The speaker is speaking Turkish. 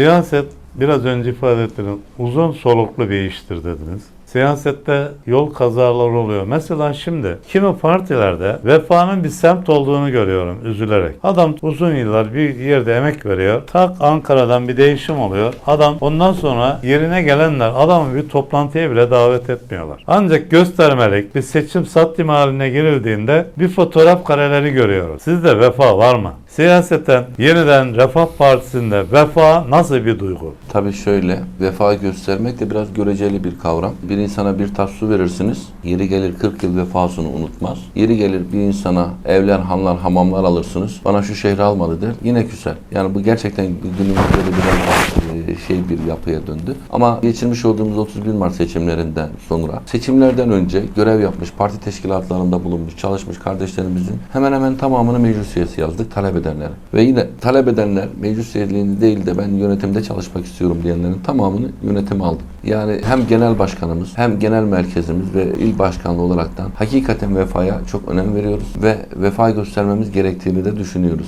Siyaset biraz önce ifade ettiniz. Uzun soluklu bir iştir dediniz. Siyasette yol kazaları oluyor. Mesela şimdi kimi partilerde vefanın bir semt olduğunu görüyorum üzülerek. Adam uzun yıllar bir yerde emek veriyor. Tak Ankara'dan bir değişim oluyor. Adam ondan sonra yerine gelenler adamı bir toplantıya bile davet etmiyorlar. Ancak göstermelik bir seçim sattim haline girildiğinde bir fotoğraf kareleri görüyoruz. Sizde vefa var mı? Siyaseten yeniden Refah Partisi'nde vefa nasıl bir duygu? Tabii şöyle, vefa göstermek de biraz göreceli bir kavram. Bir insana bir tas su verirsiniz, yeri gelir 40 yıl vefasını unutmaz. Yeri gelir bir insana evler, hanlar, hamamlar alırsınız, bana şu şehri almadı der, yine küser. Yani bu gerçekten günümüzde de biraz şey bir yapıya döndü. Ama geçirmiş olduğumuz 31 Mart seçimlerinden sonra, seçimlerden önce görev yapmış, parti teşkilatlarında bulunmuş, çalışmış kardeşlerimizin hemen hemen tamamını meclis üyesi yazdık talep edenlere. Ve yine talep edenler meclis üyeliğini değil de ben yönetimde çalışmak istiyorum diyenlerin tamamını yönetime aldık. Yani hem genel başkanımız hem genel merkezimiz ve il başkanlığı olaraktan hakikaten vefaya çok önem veriyoruz ve vefa göstermemiz gerektiğini de düşünüyoruz.